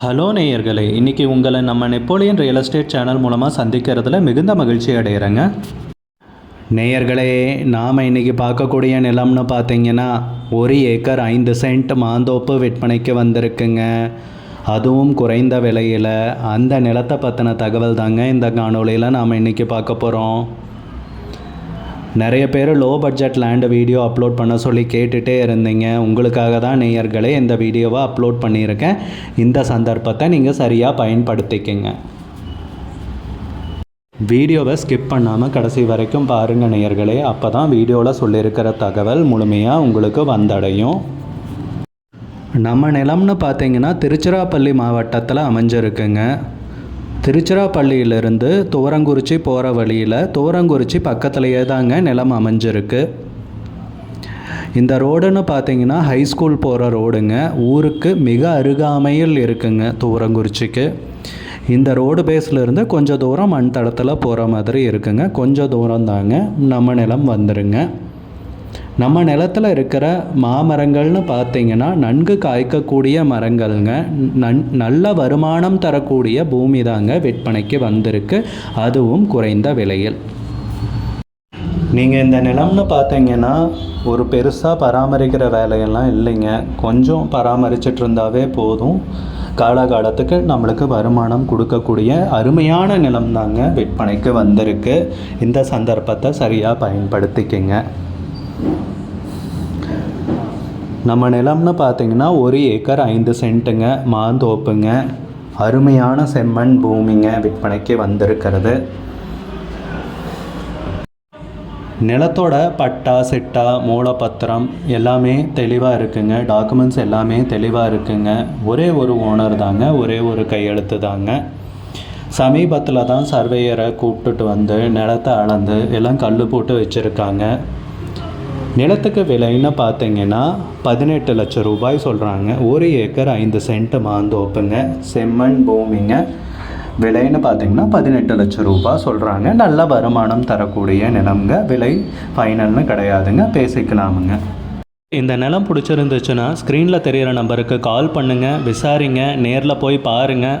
Hello நேயர்களே இன்றைக்கி உங்களை நம்ம நெப்போலியன் ரியல் எஸ்டேட் சேனல் மூலமாக சந்திக்கிறதுல மிகுந்த மகிழ்ச்சி அடைகிறேங்க நேயர்களே நாம் இன்றைக்கி பார்க்கக்கூடிய நிலம்னு பார்த்தீங்கன்னா ஒரு ஏக்கர் ஐந்து சென்ட் மாந்தோப்பு விற்பனைக்கு வந்திருக்குங்க. அதுவும் குறைந்த விலையில். அந்த நிலத்தை பற்றின தகவல் தாங்க இந்த காணொலியில் நாம் இன்றைக்கி பார்க்க போகிறோம் நிறைய பேர் low budget land video upload பண்ண சொல்லி கேட்டுகிட்டே இருந்தீங்க. உங்களுக்காக தான் நேயர்களே இந்த வீடியோவை அப்லோட் பண்ணியிருக்கேன். இந்த சந்தர்ப்பத்தை நீங்கள் சரியாக பயன்படுத்திக்கங்க. வீடியோவை ஸ்கிப் பண்ணாமல் கடைசி வரைக்கும் பாருங்கள் நேயர்களே. அப்போ தான் வீடியோவில் சொல்லியிருக்கிற தகவல் முழுமையாக உங்களுக்கு வந்தடையும். நம்ம நிலம்னு பார்த்தீங்கன்னா திருச்சிராப்பள்ளி மாவட்டத்தில் அமைஞ்சிருக்குங்க. திருச்சிராப்பள்ளியிலிருந்து துவரங்குறிச்சி போகிற வழியில் துவரங்குறிச்சி பக்கத்துலேயே தாங்க நிலம் அமைஞ்சிருக்கு. இந்த ரோடுன்னு பார்த்தீங்கன்னா ஹை ஸ்கூல் போகிற ரோடுங்க. ஊருக்கு மிக அருகாமையில் இருக்குங்க துவரங்குறிச்சிக்கு. இந்த ரோடு பேஸ்லேருந்து கொஞ்சம் தூரம் மண் தடத்தில் போகிற மாதிரி இருக்குங்க. கொஞ்சம் தூரம் தாங்க நம்ம நிலம் வந்துருங்க. நம்ம நிலத்தில் இருக்கிற மாமரங்கள்னு பார்த்தீங்கன்னா நன்கு காய்க்கக்கூடிய மரங்கள்ங்க. நன் நல்ல வருமானம் தரக்கூடிய பூமி தாங்க விற்பனைக்கு வந்திருக்கு. அதுவும் குறைந்த விலையில். நீங்கள் இந்த நிலம்னு பார்த்தீங்கன்னா ஒரு பெருசாக பராமரிக்கிற வேலையெல்லாம் இல்லைங்க. கொஞ்சம் பராமரிச்சிட்டு இருந்தாவே போதும். காலகாலத்துக்கு நம்மளுக்கு வருமானம் கொடுக்கக்கூடிய அருமையான நிலம் தாங்க விற்பனைக்கு வந்திருக்கு. இந்த சந்தர்ப்பத்தை சரியாக பயன்படுத்திக்கங்க. நம்ம நிலம்னு பார்த்தீங்கன்னா ஒரு ஏக்கர் ஐந்து சென்ட்டுங்க மாந்தோப்புங்க. அருமையான செம்மண் பூமிங்க விற்பனைக்கு வந்திருக்கிறது. நிலத்தோட பட்டா சிட்டா மூலப்பத்திரம் எல்லாமே தெளிவாக இருக்குங்க. டாக்குமெண்ட்ஸ் எல்லாமே தெளிவாக இருக்குங்க. ஒரே ஒரு ஓனர் தாங்க ஒரே ஒரு கையெழுத்து தாங்க. சமீபத்தில் தான் சர்வேயரை கூப்பிட்டுட்டு வந்து நிலத்தை அளந்து எல்லாம் கல் போட்டு வச்சுருக்காங்க. நிலத்துக்கு விலைன்னு பார்த்தீங்கன்னா பதினெட்டு லட்சம் ரூபாய் சொல்கிறாங்க ஒரு ஏக்கர் ஐந்து சென்ட் மாந்தோப்புங்க செம்மண் பூமிங்க. விலைன்னு பார்த்தீங்கன்னா பதினெட்டு லட்சம் ரூபாய் சொல்கிறாங்க நல்ல வருமானம் தரக்கூடிய நிலம்ங்க. விலை ஃபைனல்னு கிடையாதுங்க. பேசிக்கலாமுங்க. இந்த நிலம் பிடிச்சிருந்துச்சுன்னா ஸ்க்ரீனில் தெரிகிற நம்பருக்கு கால் பண்ணுங்கள் விசாரிங்க. நேரில் போய் பாருங்கள்